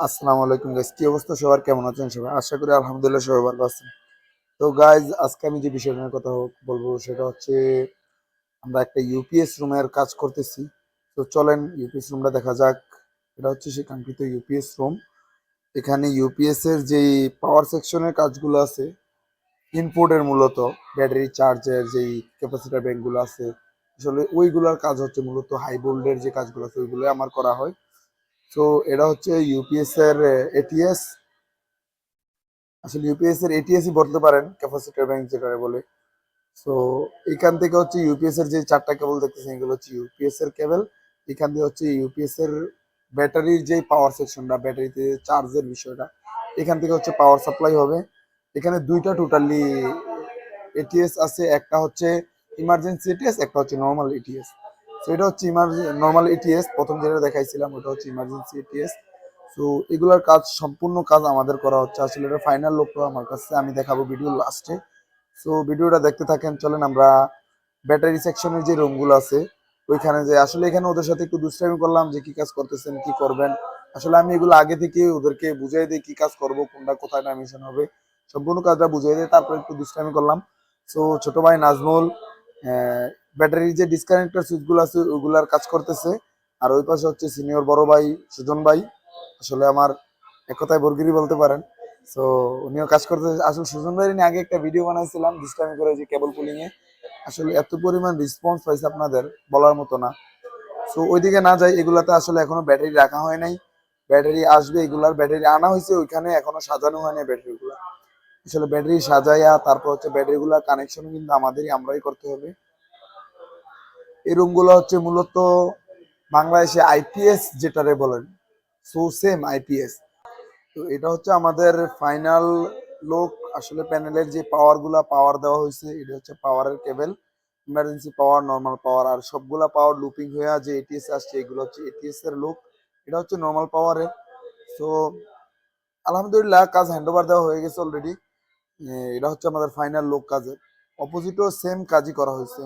আসসালামু আলাইকুম গাইস কি অবস্থা সবার? কেমন আছেন সবাই? আশা করি আলহামদুলিল্লাহ সবাই ভালো আছেন। তো গাইজ আজকে আমি যে বিষয় নিয়ে কথা বলব সেটা হচ্ছে আমরা একটা ইউপিএস রুমের কাজ করতেছি। তো, চলেন ইউপিএস রুমটা দেখা যাক। এটা হচ্ছে সেই কাঙ্ক্ষিত ইউপিএস রুম এখানে ইউপিএস এর যেই পাওয়ার সেকশনের কাজগুলো আছে ইনপুটের মূলত ব্যাটারি চার্জের যেই ক্যাপাসিটার ব্যাংকগুলো আছে, আসলে ওইগুলোর কাজ হচ্ছে মূলত হাই ভোল্টের যে কাজগুলো আছে ওইগুলো আমার করা হয়। তো এটা হচ্ছে ইউপিএস এর এটিএস আসলে ইউপিএস এর এটিএস ই বলতে পারেন ক্যাপাসিটর ব্যাংক যেটা বলে। সো এখান থেকে হচ্ছে ইউপিএস এর যে চারটা কেবল দেখতেছেন, এগুলো হচ্ছে ইউপিএস এর কেবল এখান দিয়ে হচ্ছে ইউপিএস এর ব্যাটারির যে পাওয়ার সেকশনটা ব্যাটারিতে চার্জের বিষয়টা, এখান থেকে হচ্ছে পাওয়ার সাপ্লাই হবে। এখানে দুইটা টোটালি এটিএস আছে, একটা হচ্ছে ইমার্জেন্সি এটিএস একটা হচ্ছে নর্মাল এটিএস তো এটা হচ্ছে নর্মাল এটিএস প্রথম যেটা দেখাইছিলাম ওটা হচ্ছে ইমার্জেন্সি এটিএস তো এগুলার কাজ, সম্পূর্ণ কাজ আমাদের করা হচ্ছে। আসলে এটা ফাইনাল লোকটা আমার কাছে, আমি দেখাবো ভিডিও লাস্টে সো ভিডিওটা দেখতে থাকেন, চলেন আমরা ব্যাটারি সেকশনের যে রুমগুলো আছে, ওইখানে যে আসলে এখানে ওদের সাথে একটু দুষ্টামি করলাম যে কি কাজ করতেছেন, কি করবেন। আসলে আমি এগুলো আগে থেকে ওদেরকে বুঝিয়ে দিই কি কাজ করব, কোনটা কোথায় ডাইমেনশন হবে। সম্পূর্ণ কাজটা বুঝিয়ে দিই, তারপর একটু দুষ্টামি করলাম। সো ছোট ভাই নাজমুল ব্যাটারির যে ডিসকানেক্টর সুইচগুলো আছে ওইগুলার কাজ করতেছে। আর ওই পাশে হচ্ছে সিনিয়র বড় ভাই, সুজন ভাই। আসলে আমার এক কথায় বর্গিরি বলতে পারেন। সো উনিও কাজ করতে আসলে সুজন ভাই নিয়ে আগে একটা ভিডিও বানাইছিলাম ডিসটার্ব করে যে কেবল পুলিং এ। আসলে এত পরিমাণ রেসপন্স পাইছে আপনাদের বলার মতো না। সো ওইদিকে না যাই, এগুলাতে আসলে এখনও ব্যাটারি রাখা হয় নাই। ব্যাটারি আসবে, এগুলার ব্যাটারি আনা হয়েছে, ওইখানে এখনও সাজানো হয় নাই ব্যাটারিগুলো। আসলে ব্যাটারি সাজাইয়া তারপর হচ্ছে ব্যাটারিগুলোর কানেকশন কিন্তু আমাদেরই, আমরাই করতে হবে। এই রুমগুলো হচ্ছে মূলত বাংলাদেশে আইপিএস যেটারে বলেন সো সেম আইপিএস। তো এটা হচ্ছে আমাদের ফাইনাল লোক আসলে প্যানেলের যে পাওয়ারগুলা পাওয়ার দেওয়া হয়েছে, এটা হচ্ছে পাওয়ারের কেবল ইমার্জেন্সি পাওয়ার নর্মাল পাওয়ার আর সবগুলা পাওয়ার লুপিং হয়ে যে এটিএস আসছে, এগুলো হচ্ছে এটিএস এর লোক এটা হচ্ছে নর্মাল পাওয়ারের সো আলহামদুলিল্লাহ কাজ হ্যান্ডওভার দেওয়া হয়ে গেছে অলরেডি এটা হচ্ছে আমাদের ফাইনাল লোক কাজের। অপোজিটও সেম কাজই করা হয়েছে।